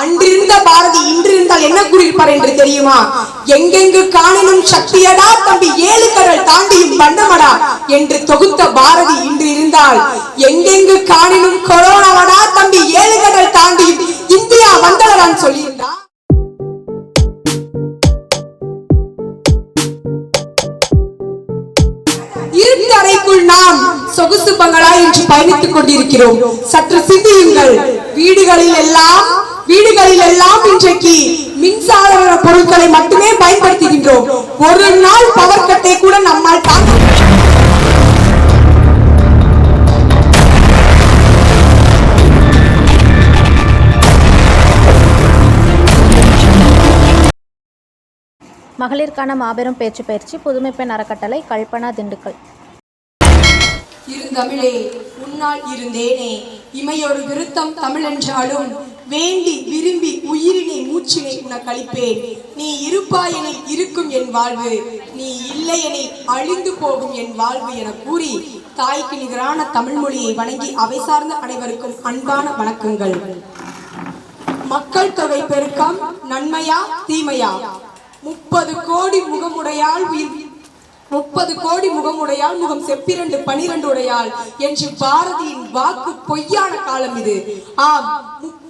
அன்றிருந்த பாரதி இன்றிருந்தால் என்ன கூறியிருப்பார் என்று தெரியுமா? எங்கெங்கு காணினும் சக்தியடா தம்பி ஏழு கடல் தாண்டியும் வண்ணமடா என்று தொகுத்த பாரதி இன்று இருந்தால் எங்கெங்கு காணினும் கொரோனாவடா தம்பி ஏழு கடல் தாண்டியும் இந்தியா வந்தவரான் சொல்லியிருந்தா இருட்டு நாம் சொகுசு பங்களா என்று பயணித்துக் கொண்டிருக்கிறோம். சற்று சிந்தியுங்கள். வீடுகளில் எல்லாம் வீடுகளில் எல்லாம் இன்றைக்கு மின்சார பொருட்களை மட்டுமே பயன்படுத்துகின்றோம். ஒரு நாள் பவர் கட்டை கூட நம்மால் தாங்க மகளிருக்கான மாபெரும் பேச்சு பயிற்சி புதுமை பெண் அறக்கட்டளை கல்பனா திண்டுக்கல். இருந்தமிழே உன்னால் இருந்தேனே. இமையொரு விருத்தம் தமிழென்றாலும் வேண்டி விரும்பி உயிரினை மூச்சினை உனக்கு அளிப்பேன் நீ இருப்பாயெனில் இருக்கும் என் வாழ்வு நீ இல்லையெனில் அழிந்து போகும் என் வாழ்வு என கூறி தாய்க்கு நிகரான தமிழ் மொழியை வணங்கி அவை சார்ந்த அனைவருக்கும் அன்பான வணக்கங்கள். மக்கள் தொகை பெருக்கம் நன்மையா தீமையா? முப்பது கோடி முகமுடையால் உயிர் முப்பது கோடி முகமுடையால் முகம் செப்பிரண்டு பனிரெண்டு உடையால் என்று பாரதியின் வாக்கு பொய்யான காலம் இது. ஆம்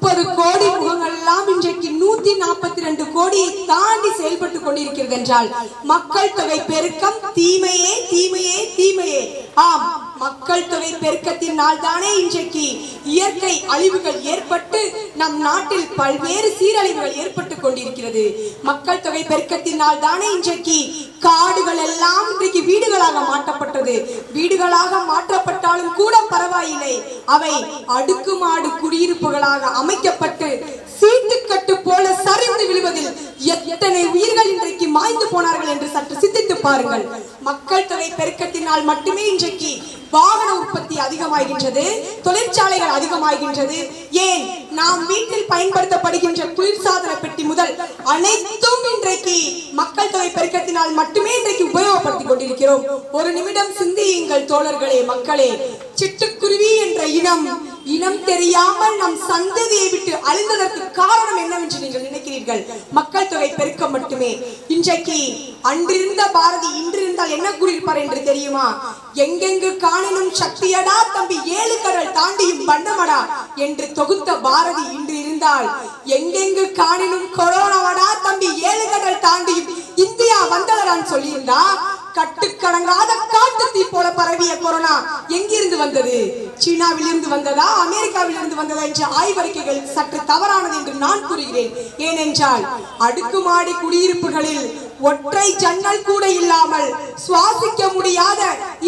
முப்பது கோடி முகங்கள்லாம் இன்றைக்கு நூத்தி நாற்பத்தி ரெண்டு கோடியை தாண்டி செயல்பட்டு கொண்டிருக்கிறது என்றால் மக்கள் தொகை பெருக்கம் தீமையே தீமையே தீமையே. ஆம் மக்கள் தொகை பெருக்கத்தினால் தானே இன்றைக்கு இயற்கை அழிவுகள் ஏற்பட்டு நம் நாட்டில் பல்வேறு சீரழிவுகள் ஏற்பட்டு கொண்டிருக்கிறது. மக்கள் தொகை பெருக்கத்தினால் தானே இன்றைக்கு. காடுகள் எல்லாம் இன்றைக்கு வீடுகளாக மாற்றப்பட்டது வீடுகளாக மாற்றப்பட்டாலும் கூட பரவாயில்லை. அவை அடுக்குமாடு குடியிருப்புகளாக அமைக்கப்பட்டு சீட்டுக்கட்டு போல சரிந்து விழுவதில் எத்தனை உயிர்கள் இன்றைக்கு மாய்ந்து போனார்கள் என்று சற்று சிந்தித்து பாருங்கள். மக்கள் தொகை பெருக்கத்தினால் மட்டுமே இன்றைக்கு வாகன உற்பத்தி அதிகமாகின்றது தொழிற்சாலைகள் அதிகமாகின்றது. ஏன்? நாம் வீட்டில் பயன்படுத்தப்படுகின்ற குளிர்சாதன பெட்டி முதல் அனைத்தும் இன்றைக்கு மக்கள் தொகை பெருக்கத்தினால் மட்டுமே இன்றைக்கு உபயோகப்படுத்திக் கொண்டிருக்கிறோம். ஒரு நிமிடம் சிந்தியுங்கள் தோழர்களே மக்களே. சிட்டுக்குருவி என்ற இனம் இனம் தெரியாமல் நம் சந்ததியை விட்டு அழிந்ததற்கு காரணம் என்னவென்று நீங்கள் நினைக்கிறீர்கள்? மக்கள் தொகை பெருக்கம் மட்டுமே. இன்றைக்கு அன்றிருந்த பாரதி இன்றிருந்தால் என்ன கூறியிருப்பார் என்று தெரியுமா? எங்கெங்கு காணினும் சக்தியடா தம்பி ஏழு கடல் தாண்டியும் வண்ணமடா என்று தொகுத்த பாரதி இன்று இருந்தால் எங்கெங்கு காணினும் கொரோனாவடா தம்பி ஏழு கடல் தாண்டியும் இந்தியா வந்தவரான் சொல்லியிருந்தா கட்டுக்கடங்காத காட்டு தீ போல பரவிய கொரோனா எங்கிருந்து வந்தது? சீனாவில் இருந்து வந்ததா அமெரிக்காவில் இருந்து வந்ததா என்ற ஆய்வறிக்கைகள் சற்று தவறானது என்று நான் கூறுகிறேன். ஏனென்றால் அடுக்குமாடி குடியிருப்புகளில் ஒற்றை ஜன்னல் கூட இல்லாமல் சுவாசிக்க முடியாத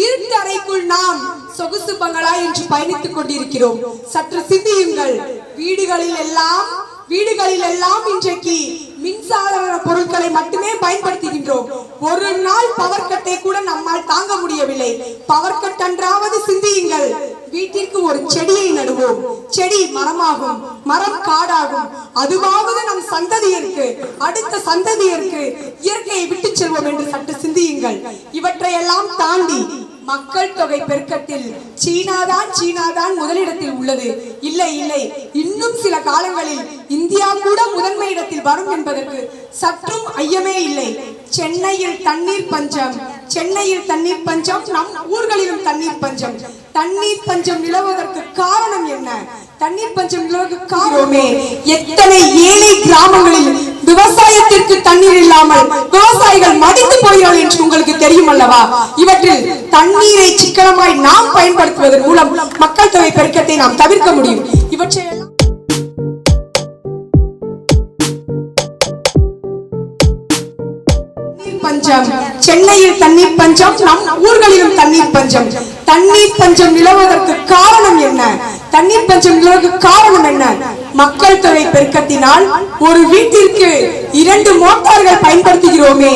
இருட்டறைக்குள் நாம் சொகுசு பங்களா என்று பயணித்துக் கொண்டிருக்கிறோம். சற்று சிந்தியுங்கள். வீடுகளில் எல்லாம் வீடுகளில் எல்லாம் இன்றைக்கு மின்சார பொருட்களை மட்டுமே பயன்படுத்துகின்றோம். ஒரு நாள் பவர் கட்டை கூட நம்மால் தாங்க முடியவில்லை. பவர் கட் அன்றாவது சிந்தியுங்கள். வீட்டிற்கு ஒரு செடியை நடுவோம். செடி மரமாகும் மரம் காடாகும். அதுவாவது நம் சந்ததியருக்கு அடுத்த சந்ததியருக்கு இயற்கையை விட்டு செல்வோம் என்று சற்று சிந்தியுங்கள். இவற்றையெல்லாம் தாண்டி மக்கள் தொகை பெருக்கத்தில் சீனாதான் சீனாதான் முதலிடத்தில் உள்ளது. இல்லை இல்லை. இன்னும் சில காலங்களில் இந்தியா கூட முதன்மை இடத்தில் வரும் என்பதற்கு சற்றும் ஐயமே இல்லை. சென்னையில் தண்ணீர் பஞ்சம் சென்னையில் தண்ணீர் பஞ்சம் நம் ஊர்களிலும் தண்ணீர் பஞ்சம். தண்ணீர் பஞ்சம் நிலவுவதற்கு காரணம் என்ன? தண்ணீர் பஞ்சம் நிலவுவதற்கு காரணமே எத்தனை ஏழை கிராமங்களில் விவசாயத்திற்கு தண்ணீர் இல்லாமல் விவசாயிகள் மடித்து போகிறார்கள் என்று உங்களுக்கு தெரியும் அல்லவா இவற்றில் தண்ணீரை சிக்கனமாய் நாம் பயன்படுத்துவதன் மூலம் மக்கள் தொகை பெருக்கத்தை நாம் தவிர்க்க முடியும். இவற்றை தண்ணீர் பஞ்சம். சென்னையில் தண்ணீர் பஞ்சம் நம் ஊர்களிலும் தண்ணீர் பஞ்சம். தண்ணீர் பஞ்சம் நிலவுவதற்கு காரணம் என்ன? தண்ணீர் பஞ்சம் நிலவுவதற்கு காரணம் என்ன? மக்கள் தொகை பெருக்கத்தினால் ஒரு வீட்டிற்கு இரண்டு மோட்டார்கள் பயன்படுத்துகிறோமே.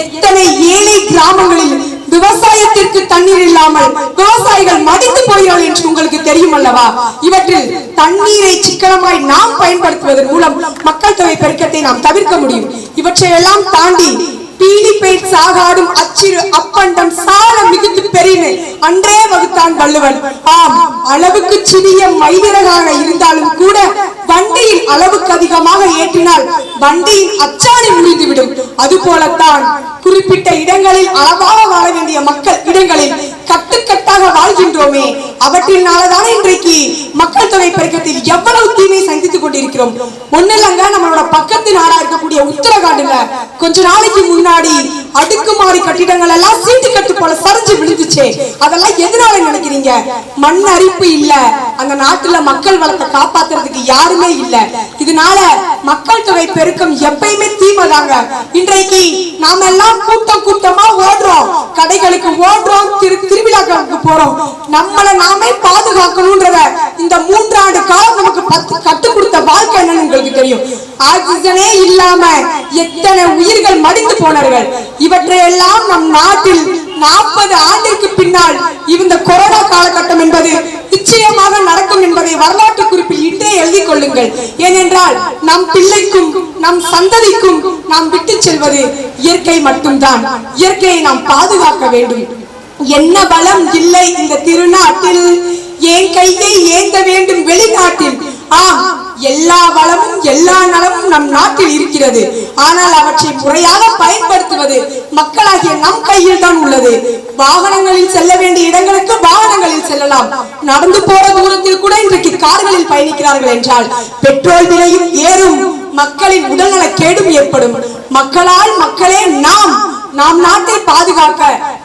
எத்தனை ஏழை கிராமங்களில் விவசாயத்திற்கு தண்ணீர் இல்லாமல் விவசாயிகள் மதித்து போகிறார்கள் என்று உங்களுக்கு தெரியும் அல்லவா? இவற்றில் தண்ணீரை சிக்கனமாய் நாம் பயன்படுத்துவதன் மூலம் மக்கள் தொகை பெருக்கத்தை நாம் தவிர்க்க முடியும். இவற்றை எல்லாம் தாண்டி பீடிப்பேட் சாகாடும் அச்சிறு அப்பண்டம் சால மிகுத்து பெரினு அன்றே வகுத்தான் வள்ளுவன். ஆம் அளவுக்கு சிறிய மைதிரகாக இருந்தாலும் கூட வண்டியில் அளவுக்கு அதிகமாக ஏற்றினால் வண்டியின் அச்சாணி முடிந்துவிடும். அது போலத்தான் குறிப்பிட்ட இடங்களில் அளவாக வாழ வேண்டிய மக்கள் இடங்களில் கட்டுக்கட்டாக வாழ்கின்றோமே. அவற்றினாலதான் இன்றைக்கு மக்கள் தொகை பெருக்கத்தில் எவ்வளவு தீமை சந்தித்துக் கொண்டிருக்கிறோம். ஒண்ணுலங்க நம்மளோட பக்கத்து நாடா இருக்கக்கூடிய உத்தரகாண்டுல கொஞ்ச நாளைக்கு முன்னாடி அடுக்குமாறி கட்டிடங்கள் எல்லாம் சீட்டு கட்டு போல சரிஞ்சு விழுந்துச்சே. அதெல்லாம் எதனால நினைக்கிறீங்க? மண் அரிப்பு இல்ல. அந்த நாட்டுல மக்கள் வளத்தை காப்பாத்துறதுக்கு யாருமே இல்ல. இதனால மக்கள் தொகை பெருக்கம் எப்பயுமே தீமைதாங்க இன்றைக்கு நாம எல்லாம் கூட்டம் கூட்டமா ஓடுறோம். கடைகளுக்கு ஓடுறோம் திரு திருவிழாக்களுக்கு போறோம். நம்மளை நாமே பாதுகாக்கணும்ன்றத இந்த மூன்றாண்டு காலம் நமக்கு பத்து கத்து கொடுத்த வாழ்க்கை என்னன்னு உங்களுக்கு தெரியும். ஆக்சிஜனே இல்லாம எத்தனை உயிர்கள் மடிந்து போனார்கள். இவற்றையெல்லாம் நம் நாட்டில் நாற்பது ஆண்டிற்கு கொள்ளுங்கள் ஏனென்றால் நம் பிள்ளைக்கும் நம் சந்ததிக்கும் நாம் விட்டு செல்வது இயற்கை மட்டும்தான். இயற்கையை நாம் பாதுகாக்க வேண்டும். என்ன பலம் இல்லை எல்லா வளமும் எல்லா நலமும் நம் நாட்டில் இருக்கிறது. ஆனால் அவற்றை முறையாக பயன்படுத்துவது மக்களாகிய நம் கையில் தான் உள்ளது. வாகனங்களில் செல்ல வேண்டிய இடங்களுக்கு வாகனங்களில் செல்லலாம். நடந்து போற தூரத்தில் கூட இன்றைக்கு கார்களில் பயணிக்கிறார்கள் என்றால் பெட்ரோல் விலையும் ஏறும். மக்களின் உடல்நல கேடும் ஏற்படும். மக்களால் மக்களே நாம் நாம் நாட்டை பாதுகாக்க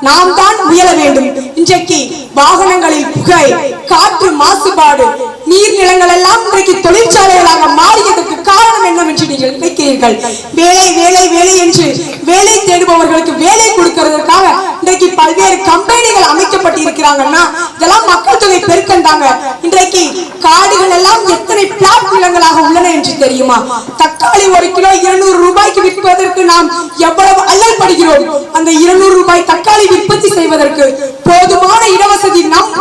நாம் தான் முயல வேண்டும். இன்றைக்கு வாகனங்களில் புகை காற்று மாசுபாடு நீர்நிலங்கள் எல்லாம் இன்றைக்கு தொழிற்சாலைகளாக மாறியதற்கு காரணம் என்னவென்று நீங்கள் நினைக்கிறீர்கள்? வேலை வேலை வேலை என்று வேலை தேடுபவர்களுக்கு வேலை கொடுக்கிறதுக்காக இன்றைக்கு பல்வேறு கம்பெனிகள் அமைக்கப்பட்டிருக்கிறாங்கன்னா இதெல்லாம் மக்கள் தொகை பெருக்கந்தாங்க இன்றைக்கு காடுகள் எல்லாம் எத்தனை பிளாட் நிலங்களாக உள்ளன என்று தெரியுமா? தக்காளி ஒரு கிலோ இருநூறு ரூபாய்க்கு விற்பதற்கு நாம் எவ்வளவு அல்லல் படுகிறோம் அந்த இருநூறு ரூபாய் தக்காளி உற்பத்தி செய்வதற்கு போதுமான இடவசதி நம்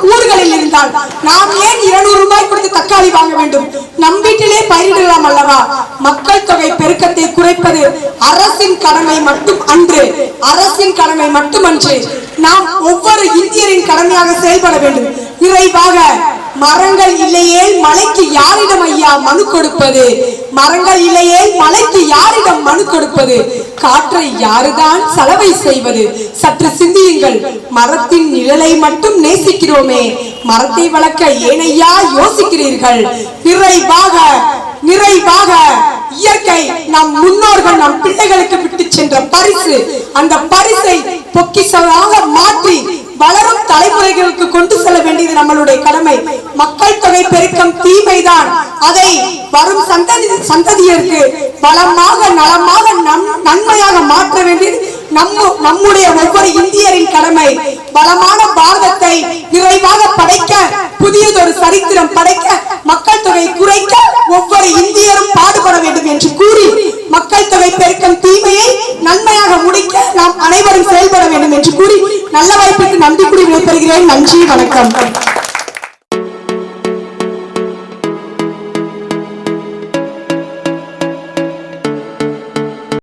ஊர்களில் நாம் ஏன் இருநூறு ரூபாய் கொடுத்து தக்காளி வாங்க வேண்டும்? நம் வீட்டிலே பயிரிடலாம் அல்லவா? மக்கள் தொகை பெருக்கத்தை குறைப்பது அரசின் கடமை மட்டும் அன்று அரசின் கடமை மட்டுமன்று. நாம் ஒவ்வொரு இந்தியரின் கடமையாக செயல்பட வேண்டும். நிறைவாக மரங்கள் இல்லையே மலைக்கு யாரிடம் ஐயா மனு கொடுப்பது? மரங்கள் இல்லையே மலைக்கு யாரிடம் மனு கொடுப்பது? காற்றை யாருதான் சலவை செய்வது? சற்று சிந்தியுங்கள். மரத்தின் நிழலை மட்டும் நேசிக்கிறோமே. மரத்தை வளர்க்க ஏனையா யோசிக்கிறீர்கள்? நிறைவாக நிறைவாக. இயற்கை நம் முன்னோர்கள் நம் பிள்ளைகளுக்கு விட்டு சென்ற பரிசு. அந்த பரிசை பொக்கிஷமாக மாற்றி வளரும் தலைமுறைகளுக்கு கொண்டு செல்ல வேண்டியது நம்மளுடைய கடமை. மக்கள் தொகை பெருக்கம் தீமைதான். அதை வரும் சந்ததி சந்ததியருக்கு பலமாக நலமாக நன்மையாக மாற்ற வேண்டியது நம்ம நம்முடைய ஒவ்வொரு இந்தியரின் கடமை. பலமான பாரதத்தை நிறைவாக படைக்க புதியதொரு சரித்திரம் படைக்க மக்கள் தொகை குறைக்க ஒவ்வொரு இந்தியரும் பாடுபட வேண்டும் என்று கூறி மக்கள் தொகை பெருக்கம் தீமையை நன்மையாக முடிக்க நாம் அனைவரும் செயல்பட வேண்டும் என்று கூறி நந்திக்குடி விடைபெறுகிறேன் நன்றி வணக்கம்.